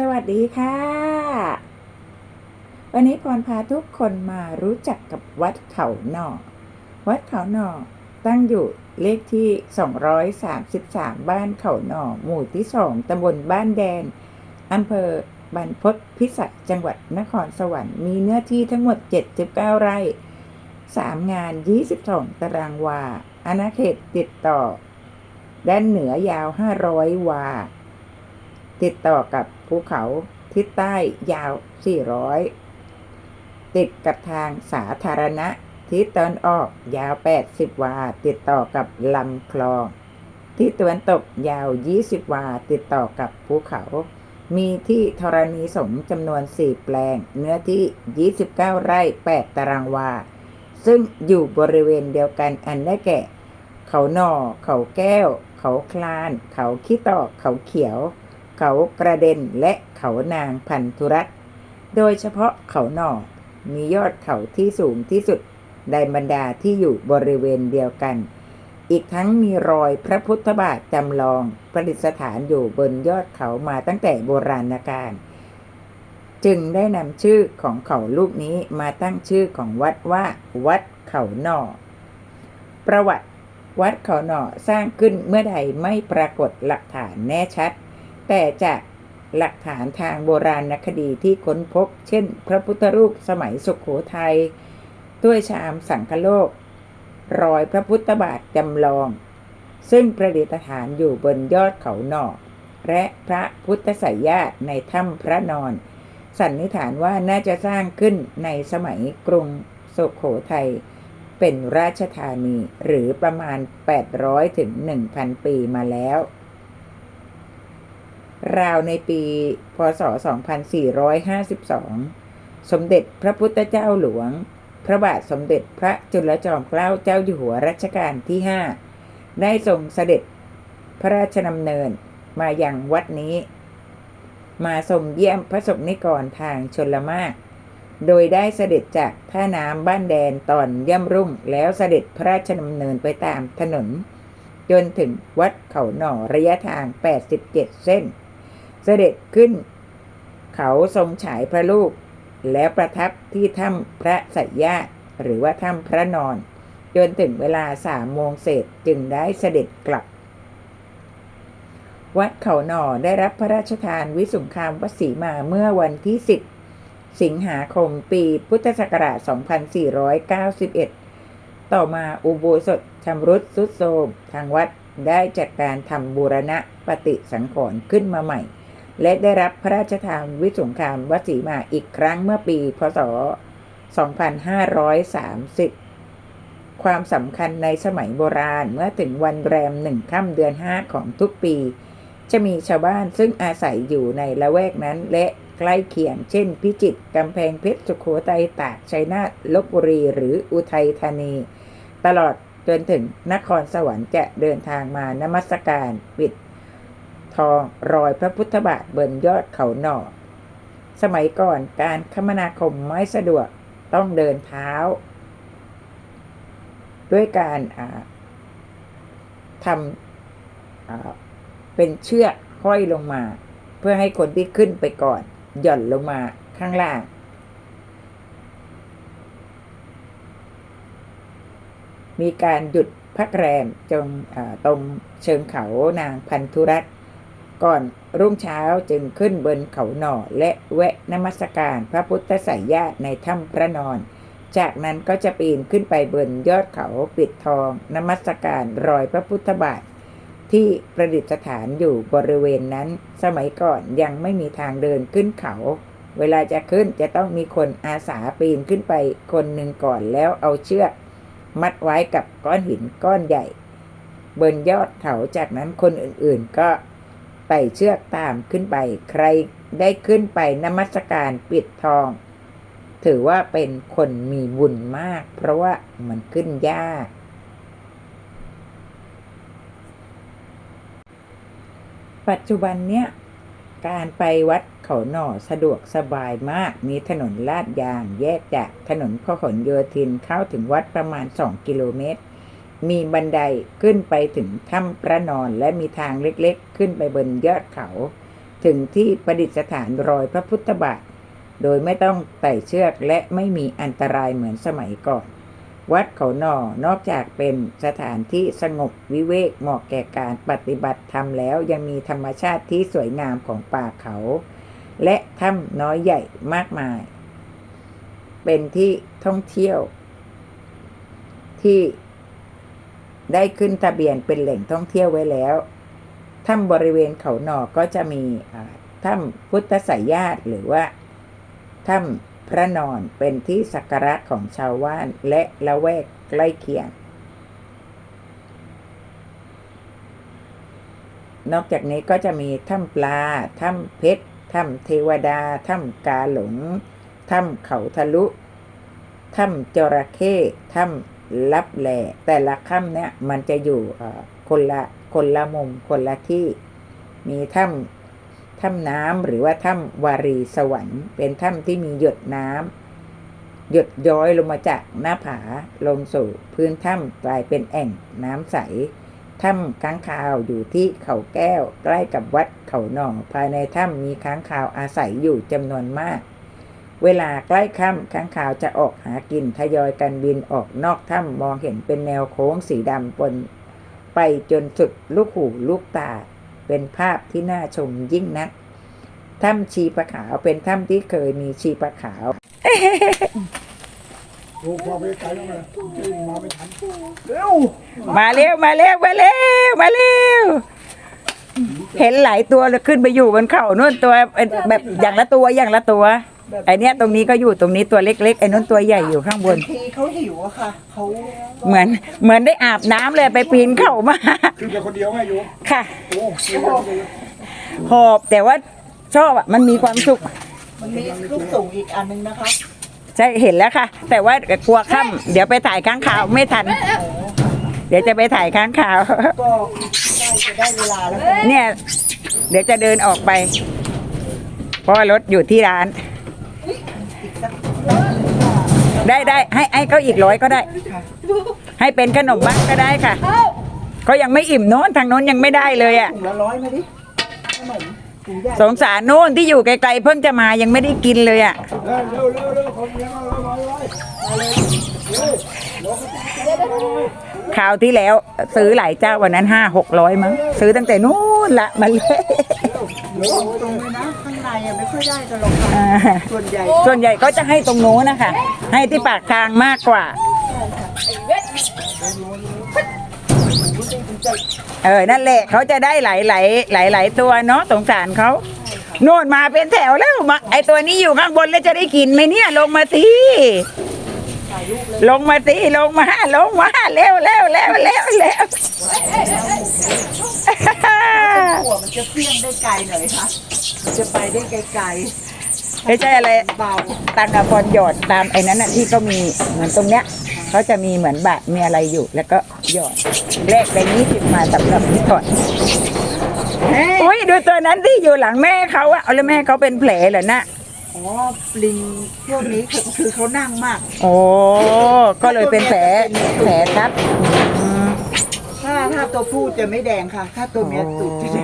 สวัสดีค่ะ วันนี้พรพาทุกคนมารู้จักกับวัดเขาหนอวัดเขาหนอตั้งอยู่เลขที่ 233 บ้านเขาหนอหมู่ที่สองตำบลบ้านแดนอำเภอบรรพตพิสัยจังหวัดนครสวรรค์มีเนื้อที่ทั้งหมด 79 ไร่ 3 งาน 22 ตารางวาอาณาเขตติดต่อ ด้านเหนือยาว 500 วา ติดต่อกับภูเขาทิศใต้ยาว 400 ติดกับทางสาธารณะทิศตะวันออกยาว 80 วา ติดต่อกับลำคลองทิศตะวันตกยาว 20 วา ติดต่อกับภูเขา มีที่ธรณีสงจำนวน 4 แปลง เนื้อที่ 29 ไร่ 8 ตารางวา ซึ่งอยู่บริเวณเดียวกันอันได้แก่ เขาหน่อ เขาแก้ว เขาคลาน เขาขี้ตอก เขาเขียว เขากระเด็นและเขานางพันธุรัตโดยเฉพาะเขาหน่อ มียอดเขาที่สูงที่สุดในบรรดาที่อยู่บริเวณเดียวกัน อีกทั้งมีรอยพระพุทธบาทจำลองประดิษฐานอยู่บนยอดเขามาตั้งแต่โบราณกาลจึงได้นำชื่อของเขาลูกนี้มาตั้งชื่อของวัดว่า วัดเขาหน่อ ประวัติ วัดเขาหน่อสร้างขึ้นเมื่อใดไม่ปรากฏหลักฐานแน่ชัด แต่จากหลักฐานทางโบราณคดีที่ค้นพบ เช่น พระพุทธรูปสมัยสุขโขทยัยถ้วยชามสังคโลก รอยพระพุทธบาทจำลอง ซึ่งประดิษฐานอยู่บนยอดเขาหนอกและพระพุทธสายญาติในถ้ำพระนอน สันนิษฐานว่าน่าจะสร้างขึ้นในสมัยกรุงสุขโขทัยเป็นราชธานีหรือประมาณ 800ถึง1,000 ปีมาแล้ว ราวในปี พศ 2452 สมเด็จพระพุทธเจ้าหลวง พระบาทสมเด็จพระจุลจอมเกล้าเจ้าอยู่หัวรัชกาลที่ 5 ได้ทรงเสด็จพระราชดำเนินมาอย่างวัดนี้ มาทรงเยี่ยมพระสงฆ์นิกรทางชนละมาก โดยได้เสด็จจากท่าน้ำบ้านแดนตอนย่ำรุ่งแล้วเสด็จพระราชดำเนินไปตามถนนจนถึงวัดเขาหน่อระยะทาง 87 เส้น เสด็จขึ้น เขาทรงฉายพระลูก แล้วประทับที่ถ้ำพระสัยญาหรือว่าถ้ำพระนอน จนถึงเวลาสามโมงเศษจึงได้เสด็จกลับ วัดเขาหน่อได้รับพระราชทานวิสุงคามวสีมาเมื่อวันที่ 10 สิงหาคมปีพุทธศักราช 2491 ต่อมาอุโบสถชำรุดสุดโทรมทางวัดได้จัดการทำบูรณะปฏิสังขรณ์ขึ้นมาใหม่ และได้รับพระราชทานวิสุงคามวสีมาอีกครั้งเมื่อปี พศ 2530 ความสำคัญในสมัยโบราณเมื่อถึงวันแรมหนึ่งค่ำเดือน5ของทุกปี จะมีชาวบ้านซึ่งอาศัยอยู่ในละแวกนั้นและใกล้เคียง เช่น พิจิตรกำแพงเพชรสุโขทัยตากชัยนาทลบบุรีหรืออุทัยธานี ตลอดจนถึงนครสวรรค์จะเดินทางมานมัสการปิด ทองรอยพระพุทธบาทบนยอดเขาหน่อ สมัยก่อนการคมนาคมไม่สะดวกต้องเดินเท้า ด้วยการทำเป็นเชือกห้อยลงมา เพื่อให้คนที่ขึ้นไปก่อน หย่อนลงมาข้างล่างมีการหยุดพักแรมจงตรงเชิงเขานางพันธุรัตน์ ก่อนรุ่งเช้าจึงขึ้นบนเขาหน่อและแวะนมัสการพระพุทธสายญาติในถ้ำพระนอน จากนั้นก็จะปีนขึ้นไปบนยอดเขาปิดทอง นมัสการรอยพระพุทธบาท ที่ประดิษฐานอยู่บริเวณนั้น สมัยก่อนยังไม่มีทางเดินขึ้นเขา เวลาจะขึ้นจะต้องมีคนอาสาปีนขึ้นไปคนหนึ่งก่อนแล้วเอาเชือก มัดไว้กับก้อนหินก้อนใหญ่ บนยอดเขาจากนั้นคนอื่นๆก็ ไต่เชือกตามขึ้นไป ใครได้ขึ้นไปนมัสการปิดทอง ถือว่าเป็นคนมีบุญมาก เพราะว่ามันขึ้นยากปัจจุบันเนี้ยการไปวัดเขาหน่อสะดวกสบายมาก มีถนนลาดยางแยกจากถนนพหลโยธินเข้าถึงวัดประมาณ 2 กิโลเมตร มีบันไดขึ้นไปถึงถ้ำพระนอนและมีทางเล็กๆ ขึ้นไปบนยอดเขา ถึงที่ประดิษฐานรอยพระพุทธบาท โดยไม่ต้องไต่เชือกและไม่มีอันตรายเหมือนสมัยก่อน วัดเขาหนอนอกจากเป็นสถานที่สงบวิเวกเหมาะแก่การปฏิบัติธรรมแล้วยังมีธรรมชาติที่สวยงามของป่าเขา และถ้ำน้อยใหญ่มากมาย เป็นที่ท่องเที่ยวที่ ได้ขึ้นทะเบียนเป็นแหล่งท่องเที่ยวไว้แล้วถ้ำบริเวณเขาหนอก็จะมีถ้ำพุทธสายญาติหรือว่าถ้ำพระนอนเป็นที่สักการะของชาวบ้านและละแวกใกล้เคียง นอกจากนี้ก็จะมีถ้ำปลา ถ้ำเพชร ถ้ำเทวดา ถ้ำกาหลง ถ้ำเขาทะลุ ถ้ำจระเข้ ถ้ำ ลับแหลแต่ละถ้ำเนี่ยมันจะอยู่คนละคนละมุมคนละที่มีถ้ำถ้ำน้ำหรือว่าถ้ำวารีสวรรค์ เป็นถ้ำที่มีหยดน้ำหยดย้อยลงมาจากหน้าผาลงสู่พื้นถ้ำกลายเป็นแอ่งน้ำใสถ้ำค้างคาวอยู่ที่เขาแก้วใกล้กับวัดเขาหน่อภายในถ้ำมีค้างคาวอาศัยอยู่จำนวนมาก เวลาใกล้ค่ำค้างคาวจะออกหากินทยอยกันบินออกนอกถ้ำมองเห็นเป็นแนวโค้งสีดำปนไปจนสุดลูกหูลูกตา เป็นภาพที่น่าชมยิ่งนัก ถ้ำชีปะขาวเป็นถ้ำที่เคยมีชีปะขาวโอ้พอไปไกลแล้วไงวิ่งมาไม่ทันเร็วมาเร็วมาเร็วมาเร็วมาเร็วเห็นหลายตัวเลยขึ้นไปอยู่บนเขานู่นตัวเป็นแบบอย่างละตัวอย่างละตัว ไอเนี้ยตรงนี้ก็อยู่ตรงนี้ตัวเล็กๆไอ้นู้นตัวใหญ่อยู่ข้างบน ทีเขาหิวอะค่ะเขาเหมือนเหมือนได้อาบน้ำเลยไปปีนเขามา ขึ้นไปคนเดียวไงอยู่ค่ะ โอ้เสียเลยหอบแต่ว่าชอบอะมันมีความสุข มันมีลูกสูงอีกอันนึงนะคะใช่เห็นแล้วค่ะ แต่ว่ากลัวค่ำเดี๋ยวไปถ่ายข้างข่าวไม่ทัน เดี๋ยวจะไปถ่ายข้างข่าว ก็ใกล้จะได้เวลาแล้วค่ะเนี่ย เดี๋ยวจะเดินออกไป เพราะว่ารถอยู่ที่ร้านอีกสัก ได้ได้ให้ให้เขาอีกร้อยก็ได้ ให้เป็นขนมบ้างก็ได้ค่ะเขายังไม่อิ่มโน้นทางโน้นยังไม่ได้เลยอะถุงละร้อยมาดิขนมถุงใหญ่สงสารโน้นที่อยู่ไกลๆเพิ่งจะมายังไม่ได้กินเลยอะเร็วเร็วเร็วเร็วคนเดียวมาเลยมาเลยคราวที่แล้วซื้อหลายเจ้าวันนั้นห้าหกร้อยมั้งซื้อตั้งแต่นู้นละมาเลย ตรงเลยนะข้างในอะไม่ค่อยได้กันหรอกค่ะอ่าส่วนใหญ่ส่วนใหญ่ก็จะให้ตรงโน้นนะคะ ให้ที่ปากทางมากกว่า เออ นั่นแหละเขาจะได้หลายหลายหลายหลายๆตัวเนาะสงสารเขาโน่นมาเป็นแถวแล้วมาไอตัวนี้อยู่ข้างบนแล้วจะได้กินไหมเนี่ยลงมาสิลงมาสิลงมาลงมาเร็วเร็วเร็วเร็วเร็วหัวมัน จะเฟี้ยงได้ไกลหน่อยค่ะมันจะไปได้ไกลไม่ใช่อะไรๆเบาตังกะพรหยอดตามไอ้นั้นน่ะที่เขามีเหมือนตรงเนี้ยเขาจะมีเหมือนบาทมีอะไรอยู่ แล้วก็หยอดแลกไปนี้สิบมาสำหรับนี่ก่อนอุ้ยดูตัวนั้นที่อยู่หลังแม่เขาอะเอาแล้วแม่เขาเป็นแผลเหรอนะอ๋อลิงพวกนี้คือคือเขานั่งมาก โอ้ก็เลยเป็นแผลแผลครับอืมถ้าถ้าตัวผู้จะไม่แดงค่ะ ถ้าตัวเมียตูดจะแดง